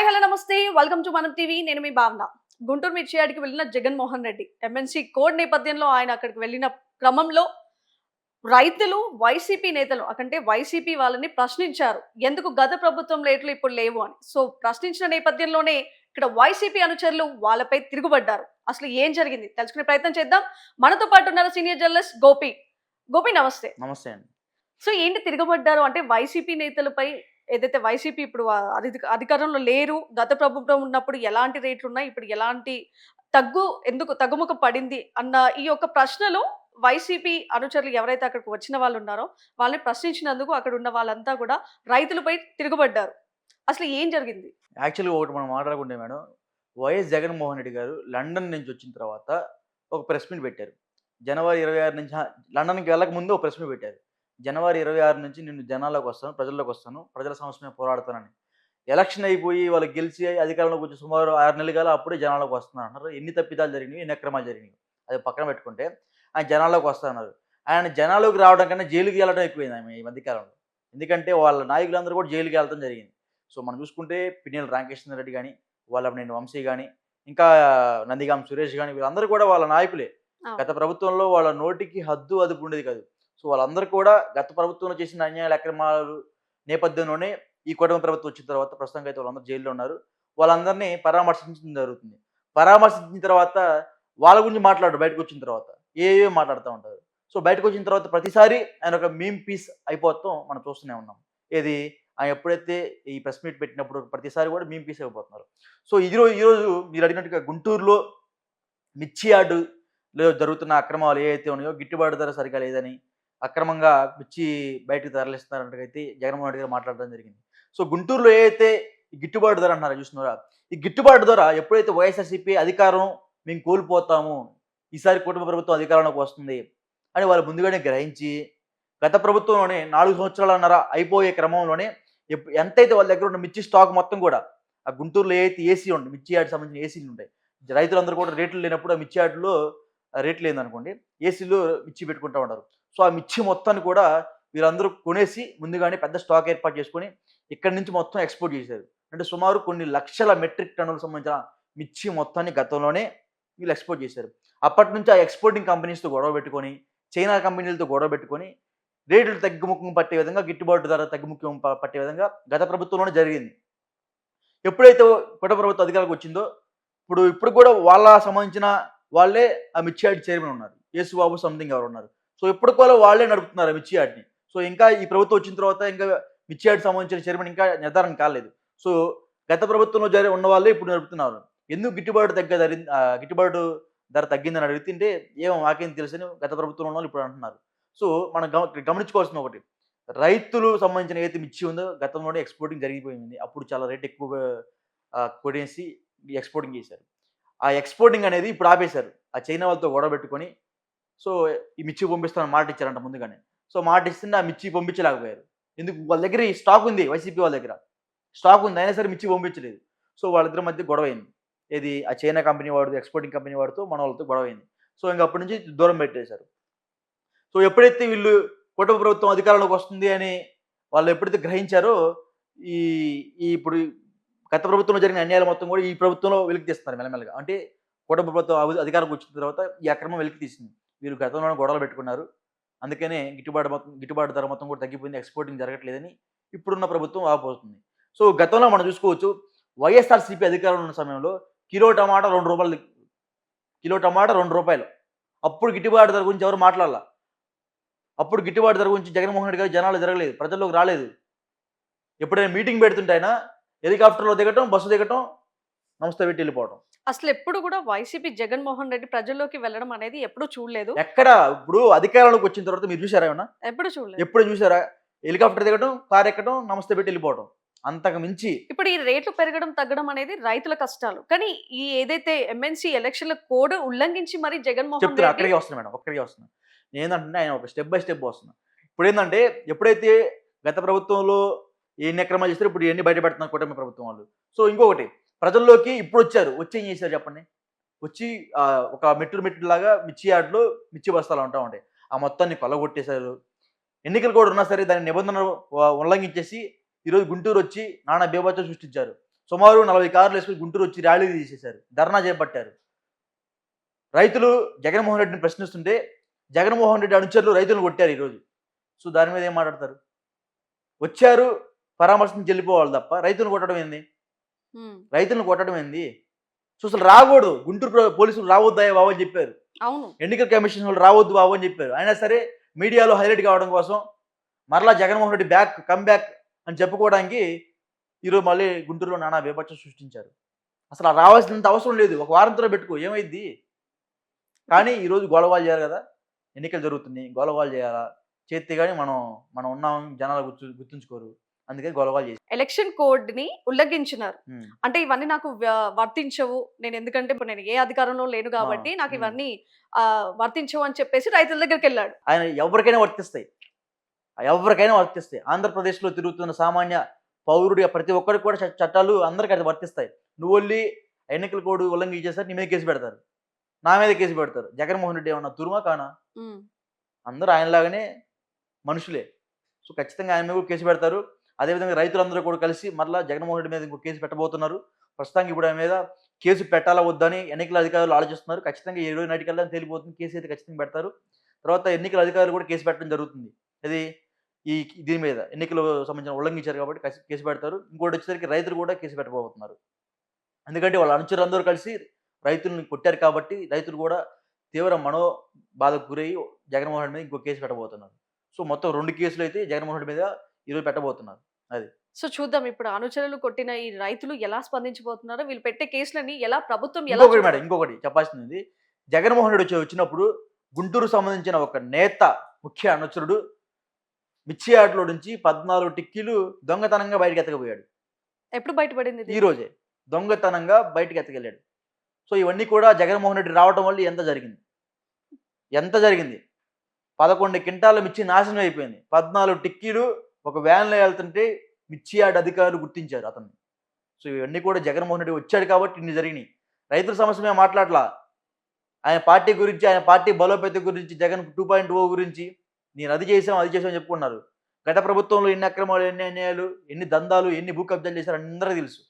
Hi hello నమస్తే. Welcome to Manam TV నేను మీ భావన. గుంటూరు మిర్చి యార్డ్కి వెళ్ళిన జగన్మోహన్ రెడ్డి. ఎంఎన్సీ కోడ్ నేపథ్యంలో ఆయన అక్కడికి వెళ్ళిన క్రమంలో రైతులు వైసీపీ నేతలు అంటే వైసీపీ వాళ్ళని ప్రశ్నించారు. ఎందుకు గత ప్రభుత్వం రేట్లు ఇప్పుడు లేవు అని. సో ప్రశ్నించిన నేపథ్యంలోనే ఇక్కడ వైసీపీ అనుచరులు వాళ్ళపై తిరుగుబడ్డారు. అసలు ఏం జరిగింది? తెలుసుకునే ప్రయత్నం చేద్దాం. మనతో పాటు ఉన్నారు సీనియర్ జర్నలిస్ట్ గోపి. గోపి నమస్తే. నమస్తే అండి. సో ఏంటి తిరగబడ్డారు? అంటే వైసీపీ నేతలపై ఏదైతే వైసీపీ ఇప్పుడు అధికారంలో లేరు గత ప్రభుత్వం ఉన్నప్పుడు ఎలాంటి రేట్లు ఉన్నాయి ఇప్పుడు ఎలాంటి తగ్గు ఎందుకు తగ్గుముఖం పడింది అన్న ఈ యొక్క ప్రశ్నలో వైసీపీ అనుచరులు ఎవరైతే అక్కడికి వచ్చిన వాళ్ళు ఉన్నారో వాళ్ళని ప్రశ్నించినందుకు అక్కడ ఉన్న వాళ్ళంతా కూడా రైతులపై తిరగబడ్డారు. అసలు ఏం జరిగింది? యాక్చువల్గా ఒకటి మనం మాట్లాడుకుంటే మేడం వైఎస్ జగన్మోహన్ రెడ్డి గారు లండన్ నుంచి వచ్చిన తర్వాత ఒక ప్రెస్ మీట్ పెట్టారు. జనవరి ఇరవై ఆరు నుంచి లండన్కి వెళ్ళక ముందు ఒక ప్రెస్ మీట్ పెట్టారు. జనవరి ఇరవై ఆరు నుంచి నేను జనాల్లోకి వస్తాను ప్రజల్లోకి వస్తాను ప్రజల సమస్య మీద పోరాడతానని. ఎలక్షన్ అయిపోయి వాళ్ళు గెలిచి అధికారంలోకి వచ్చి సుమారు ఆరు నెలలు కాల అప్పుడే జనాల్లోకి వస్తున్నారు అన్నారు. ఎన్ని తప్పిదాలు జరిగినాయి ఎన్ని అక్రమాలు జరిగినాయి. అది పక్కన పెట్టుకుంటే ఆయన జనాల్లోకి వస్తున్నారు ఆయన జనాల్లోకి రావడం కన్నా జైలుకి వెళ్ళడం ఎక్కువైంది ఆమె ఈ మధ్యకాలంలో ఎందుకంటే వాళ్ళ నాయకులందరూ కూడా జైలుకి వెళ్తాం జరిగింది. సో మనం చూసుకుంటే పిన్నెల రామకృష్ణ రెడ్డి కానీ వాళ్ళ నేను వంశీ కానీ ఇంకా నందిగాం సురేష్ కానీ వీళ్ళందరూ కూడా వాళ్ళ నాయకులే. గత ప్రభుత్వంలో వాళ్ళ నోటికి హద్దు అదుపు ఉండేది కాదు. సో వాళ్ళందరూ కూడా గత ప్రభుత్వంలో చేసిన అన్యాయాల అక్రమాలు నేపథ్యంలోనే ఈ కుటుంబ ప్రభుత్వం వచ్చిన తర్వాత ప్రస్తుతంగా అయితే వాళ్ళందరూ జైల్లో ఉన్నారు. వాళ్ళందరినీ పరామర్శించడం జరుగుతుంది. పరామర్శించిన తర్వాత వాళ్ళ గురించి మాట్లాడు బయటకు వచ్చిన తర్వాత. ఏవేవి మాట్లాడుతూ ఉంటారు. సో బయటకు వచ్చిన తర్వాత ప్రతిసారి ఆయన ఒక మీమ్ పీస్ అయిపోతాం మనం చూస్తూనే ఉన్నాం. ఏది? ఆయన ఎప్పుడైతే ఈ ప్రెస్ మీట్ పెట్టినప్పుడు ప్రతిసారి కూడా మీమ్ పీస్ అయిపోతున్నారు. సో ఈరోజు ఈరోజు మీరు అడిగినట్టుగా గుంటూరులో మిర్చి యార్డులో జరుగుతున్న అక్రమాలు ఏవైతే ఉన్నాయో గిట్టుబాటు ధర సరిగా లేదని అక్రమంగా మిర్చి బయటకు తరలిస్తున్నారంటే జగన్మోహన్ రెడ్డి గారు మాట్లాడడం జరిగింది. సో గుంటూరులో ఏదైతే గిట్టుబాటు ధర అంటున్నారు చూస్తున్నారా? ఈ గిట్టుబాటు ధర ఎప్పుడైతే వైఎస్ఆర్సీపీ అధికారం మేము కోల్పోతాము ఈసారి కుటుంబ ప్రభుత్వం అధికారంలోకి వస్తుంది అని వాళ్ళు ముందుగానే గ్రహించి గత ప్రభుత్వంలోనే నాలుగు సంవత్సరాలన్నర అయిపోయే క్రమంలోనే ఎంతైతే వాళ్ళ దగ్గర ఉన్న మిర్చి స్టాక్ మొత్తం కూడా ఆ గుంటూరులో ఏదైతే ఏసీ ఉంటుంది మిర్చి యాడ్ సంబంధించిన ఏసీలు ఉంటాయి రైతులందరూ కూడా రేట్లు లేనప్పుడు ఆ మిర్చి యాడ్లో రేట్లు లేదనుకోండి ఏసీలో మిర్చి పెట్టుకుంటూ ఉంటారు. సో ఆ మిర్చి మొత్తాన్ని కూడా వీరందరూ కొనేసి ముందుగానే పెద్ద స్టాక్ ఏర్పాటు చేసుకొని ఇక్కడి నుంచి మొత్తం ఎక్స్పోర్ట్ చేశారు అంటే సుమారు కొన్ని లక్షల మెట్రిక్ టన్నులకు సంబంధించిన మిర్చి మొత్తాన్ని గతంలోనే వీళ్ళు ఎక్స్పోర్ట్ చేశారు. అప్పటి నుంచి ఆ ఎక్స్పోర్టింగ్ కంపెనీస్తో గొడవ పెట్టుకొని చైనా కంపెనీలతో గొడవ పెట్టుకొని రేట్లు తగ్గుముఖం పట్టే విధంగా గిట్టుబాటు ధర తగ్గుముఖం పట్టే విధంగా గత ప్రభుత్వంలోనే జరిగింది. ఎప్పుడైతే కొత్త ప్రభుత్వం అధికారులకు వచ్చిందో ఇప్పుడు ఇప్పుడు కూడా వాళ్ళ సంబంధించిన వాళ్ళే ఆ మిర్చియాడ్ చైర్మన్ ఉన్నారు. యేసుబాబు సంథింగ్ ఎవరు ఉన్నారు. సో ఇప్పుడు కూడా వాళ్ళే నడుపుతున్నారు ఆ మిర్చి సో ఇంకా ఈ ప్రభుత్వం వచ్చిన తర్వాత ఇంకా మిర్చియాడ్ సంబంధించిన చైర్మన్ ఇంకా నిర్ధారణ కాలేదు. సో గత ప్రభుత్వంలో జరి ఉన్న వాళ్ళే ఇప్పుడు నడుపుతున్నారు. ఎందుకు గిట్టుబాటు తగ్గ ధర గిట్టుబాటు ధర తగ్గిందని అడుగుతుంటే ఏమో మాకేం తెలుసని గత ప్రభుత్వంలో ఉన్న వాళ్ళు ఇప్పుడు అంటున్నారు. సో మనం గమనించుకోవాల్సిన ఒకటి. రైతులు సంబంధించిన ఏదైతే మిర్చి ఉందో గతంలోనే ఎక్స్పోర్టింగ్ జరిగిపోయింది. అప్పుడు చాలా రేట్ ఎక్కువ కొనేసి ఎక్స్పోర్టింగ్ చేశారు. ఆ ఎక్స్పోర్టింగ్ అనేది ఇప్పుడు ఆపేశారు. ఆ చైనా వాళ్ళతో గొడవ పెట్టుకొని. సో ఈ మిర్చి పంపిస్తామని మాట ఇచ్చారంట ముందుగానే. సో మాట ఇస్తుంటే ఆ మిర్చి పంపించలేకపోయారు. ఎందుకు? వాళ్ళ దగ్గర ఈ స్టాక్ ఉంది వైసీపీ వాళ్ళ దగ్గర. స్టాక్ ఉంది అయినా సరే మిర్చి పంపించలేదు. సో వాళ్ళిద్దరి మధ్య గొడవ అయింది. ఏది? ఆ చైనా కంపెనీ వాడు ఎక్స్పోర్టింగ్ కంపెనీ వాడితో మన వాళ్ళతో గొడవ అయింది. సో ఇంకా అప్పటి నుంచి దూరం పెట్టేశారు. సో ఎప్పుడైతే వీళ్ళు కుటుంబ ప్రభుత్వం అధికారంలోకి వస్తుంది అని వాళ్ళు ఎప్పుడైతే గ్రహించారో ఈ ఇప్పుడు గత ప్రభుత్వంలో జరిగిన అన్యాయాలు మొత్తం కూడా ఈ ప్రభుత్వంలో వెలికి తీస్తున్నారు మెల్లమెల్లగా. అంటే కుటుంబ ప్రభుత్వం అధికారంకి వచ్చిన తర్వాత ఈ అక్రమం వెలికి తీసింది. వీరు గతంలో గొడవలు పెట్టుకున్నారు. అందుకనే గిట్టుబాటు మొత్తం గిట్టుబాటు ధర మొత్తం కూడా తగ్గిపోయింది. ఎక్స్పోర్టింగ్ జరగట్లేదని ఇప్పుడున్న ప్రభుత్వం ఆపోతుంది సో గతంలో మనం చూసుకోవచ్చు వైఎస్ఆర్సీపీ అధికారంలో ఉన్న సమయంలో కిలో టమాటా రెండు రూపాయలు కిలో టమాటా రెండు రూపాయలు. అప్పుడు గిట్టుబాటు ధర గురించి ఎవరు మాట్లాడాల? అప్పుడు గిట్టుబాటు ధర గురించి జగన్మోహన్ రెడ్డి గారు జనాలు జరగలేదు ప్రజల్లోకి రాలేదు. ఎప్పుడైనా మీటింగ్ పెడుతుంటే ఆయన హెలికాప్టర్లో దిగటం బస్సు దిగటం నమస్తే పెట్టి వెళ్ళిపోవడం అసలు ఎప్పుడు కూడా వైసీపీ జగన్మోహన్ రెడ్డి ప్రజల్లోకి వెళ్ళడం అనేది ఎప్పుడు చూడలేదు. ఎక్కడ? ఇప్పుడు అధికారంలోకి వచ్చిన తర్వాత మీరు చూసారా ఏమన్నా? ఎప్పుడు చూడలేదు. ఎప్పుడు చూసారా? హెలికాప్టర్ దిగటం కార్ ఎక్కడం నమస్తే పెట్టి వెళ్ళిపోవడం అంతకు మించి. ఇప్పుడు ఈ రేట్లు పెరగడం తగ్గడం అనేది రైతుల కష్టాలు. కానీ ఈ ఏదైతే ఎంఎన్సీ ఎలక్షన్ల కోడ్ ఉల్లంఘించి మరి జగన్మోహన్ చెప్తున్నా రెడ్డి అక్కడికే వస్తున్నా మేడం అక్కడికే వస్తున్నా. నేను ఏంటంటే ఆయన ఒక స్టెప్ బై స్టెప్ వస్తున్నా. ఇప్పుడు ఏంటంటే ఎప్పుడైతే గత ప్రభుత్వంలో ఎన్ని అక్రమాలు చేస్తారు ఇప్పుడు ఎన్ని బయటపెడుతున్నారు కూటమి ప్రభుత్వం వాళ్ళు. సో ఇంకొకటి ప్రజల్లోకి ఇప్పుడు వచ్చారు. వచ్చి ఏం చేశారు చెప్పండి? వచ్చి ఒక మెట్టు మెట్టు లాగా మిర్చి యాడ్లో మిర్చి బస్తాలు ఉంటా ఉంటాయి. ఆ మొత్తాన్ని కొల్లగొట్టేశారు. ఎన్నికలు కూడా ఉన్నా సరే దాని నిబంధనలు ఉల్లంఘించేసి ఈరోజు గుంటూరు వచ్చి నానా బేబాతో సృష్టించారు. సుమారు నలభై కార్లు వేసుకుని గుంటూరు వచ్చి ర్యాలీ తీసేశారు. ధర్నా చేపట్టారు. రైతులు జగన్మోహన్ రెడ్డిని ప్రశ్నిస్తుంటే జగన్మోహన్ రెడ్డి అనుచరులు రైతులను కొట్టారు ఈరోజు. సో దాని మీద ఏం మాట్లాడతారు? వచ్చారు పరామర్శించి వెళ్ళిపోవాలి తప్ప రైతులను కొట్టడం ఏంది? రైతులను కొట్టడం ఏంది? సో అసలు రాకూడదు. గుంటూరు పోలీసులు రావద్దాయా బాబు అని చెప్పారు. అవును. ఎన్నికల కమిషన్ వాళ్ళు రావద్దు బాబు అని చెప్పారు. అయినా సరే మీడియాలో హైలైట్ కావడం కోసం మరలా Jaganmohan Reddy back come back అని చెప్పుకోవడానికి ఈరోజు మళ్ళీ గుంటూరులో నానా బీభత్సం సృష్టించారు. అసలు రావాల్సినంత అవసరం లేదు. ఒక వారంతో పెట్టుకో. ఏమైంది కానీ ఈరోజు గొడవలు చేయాలి కదా. ఎన్నికలు జరుగుతున్నాయి. గొడవలు చేయాలా? చేస్తే కానీ మనం మనం ఉన్నాం. జనాలు గుర్తు గుర్తుంచుకోరు. అందుకని గొడవలు చేసి ఎలక్షన్ కోడ్ని ఉల్లంఘించినారు. అంటే ఇవన్నీ నాకు వర్తించవు. నేను ఎందుకంటే ఇప్పుడు నేను ఏ అధికారంలో లేను కాబట్టి నాకు. ఇవన్నీ వర్తించవు అని చెప్పేసి రైతుల దగ్గరికి వెళ్ళాడు. ఆయన ఎవరికైనా వర్తిస్తాయి. ఎవరికైనా వర్తిస్తాయి. ఆంధ్రప్రదేశ్లో తిరుగుతున్న సామాన్య పౌరుడి ప్రతి ఒక్కరికి కూడా చట్టాలు అందరికీ అది వర్తిస్తాయి. నువ్వు వెళ్ళి ఎన్నికల కోడ్ ఉల్లంఘించేసరికి నీ మీద కేసు పెడతారు. నా మీద కేసు పెడతారు. జగన్మోహన్ రెడ్డి ఏమన్నా తురుమా కానా? అందరూ ఆయనలాగానే మనుషులే. సో ఖచ్చితంగా ఆయన మీద కూడా కేసు పెడతారు. అదేవిధంగా రైతులందరూ కూడా కలిసి మరలా జగన్మోహన్ రెడ్డి మీద ఇంకో కేసు పెట్టబోతున్నారు. ప్రస్తుతానికి ఇప్పుడు ఆయన మీద కేసు పెట్టాలా వద్దని ఎన్నికల అధికారులు ఆలోచిస్తున్నారు. ఖచ్చితంగా ఈ రోజు నాటికల్లా తేలిపోతుంది. కేసు అయితే ఖచ్చితంగా పెడతారు. తర్వాత ఎన్నికల అధికారులు కూడా కేసు పెట్టడం జరుగుతుంది. ఇది ఈ దీని మీద ఎన్నికలు సంబంధించిన ఉల్లంఘించారు కాబట్టి కేసు పెడతారు. ఇంకోటి వచ్చేసరికి రైతులు కూడా కేసు పెట్టబోతున్నారు. ఎందుకంటే వాళ్ళ అనుచరులందరూ కలిసి రైతులను కొట్టారు కాబట్టి రైతులు కూడా తీవ్ర మనో బాధకు గురయ్యి జగన్మోహన్ రెడ్డి మీద ఇంకో కేసు పెట్టబోతున్నారు. సో మొత్తం రెండు కేసులు అయితే జగన్మోహన్ రెడ్డి మీద ఈరోజు పెట్టబోతున్నారు. సో చూద్దాం. ఇప్పుడు అనుచరులు కొట్టిన ఈ రైతులు ఎలా స్పందించబోతున్నారో వీళ్ళు పెట్టే కేసులని ఎలా ప్రభుత్వం ఎలా ఇంకొకటి మేడం ఇంకొకటి చెప్పాల్సింది. జగన్మోహన్ రెడ్డి వచ్చి వచ్చినప్పుడు గుంటూరు సంబంధించిన ఒక నేత ముఖ్య అనుచరుడు మిర్చియాట్లో నుంచి పద్నాలుగు టిక్కీలు దొంగతనంగా బయటకు ఎత్తకపోయాడు. ఎప్పుడు బయటపడింది? ఈ రోజే దొంగతనంగా బయటకు ఎత్తకెళ్ళాడు సో ఇవన్నీ కూడా జగన్మోహన్ రెడ్డి రావటం వల్ల ఎంత జరిగింది? ఎంత జరిగింది? పదకొండు క్వింటాల మిర్చి నాశనం అయిపోయింది. పద్నాలుగు టిక్కీలు ఒక వ్యాన్లో వెళ్తుంటే మిర్చి యార్డ్ అధికారులు గుర్తించారు అతన్ని. సో ఇవన్నీ కూడా జగన్మోహన్ రెడ్డి వచ్చాడు కాబట్టి ఇన్ని జరిగినాయి. రైతుల సమస్య మేము మాట్లాడలా. ఆయన పార్టీ గురించి ఆయన పార్టీ బలోపేత గురించి జగన్ టూ పాయింట్ ఓ గురించి నేను అది చేసాం అది చేసాం చెప్పుకున్నారు. గత ప్రభుత్వంలో ఎన్ని అక్రమాలు ఎన్ని అన్యాయాలు ఎన్ని దందాలు ఎన్ని భూ కబ్జాలు చేశారు అందరూ తెలుసు.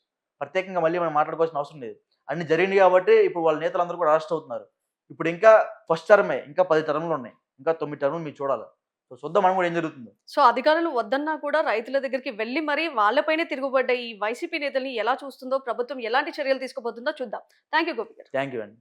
ప్రత్యేకంగా మళ్ళీ మనం మాట్లాడుకోవాల్సిన అవసరం లేదు. అన్ని జరిగినాయి కాబట్టి ఇప్పుడు వాళ్ళ నేతలందరూ కూడా అరెస్ట్ అవుతున్నారు. ఇప్పుడు ఇంకా ఫస్ట్ టర్మే ఇంకా పది టర్మ్లు ఉన్నాయి. ఇంకా తొమ్మిది టర్మ్లు మీరు చూడాలి. సో చూద్దాం మనం కూడా ఏం జరుగుతుందో? సో అధికారులు వద్దన్నా కూడా రైతుల దగ్గరికి వెళ్ళి మరీ వాళ్ళపైనే తిరుగుబడ్డ ఈ వైసీపీ నేతల్ని ఎలా చూస్తుందో ప్రభుత్వం ఎలాంటి చర్యలు తీసుకోబోతుందో చూద్దాం. థ్యాంక్ యూ గోపి గారు. థ్యాంక్ యూ అండి.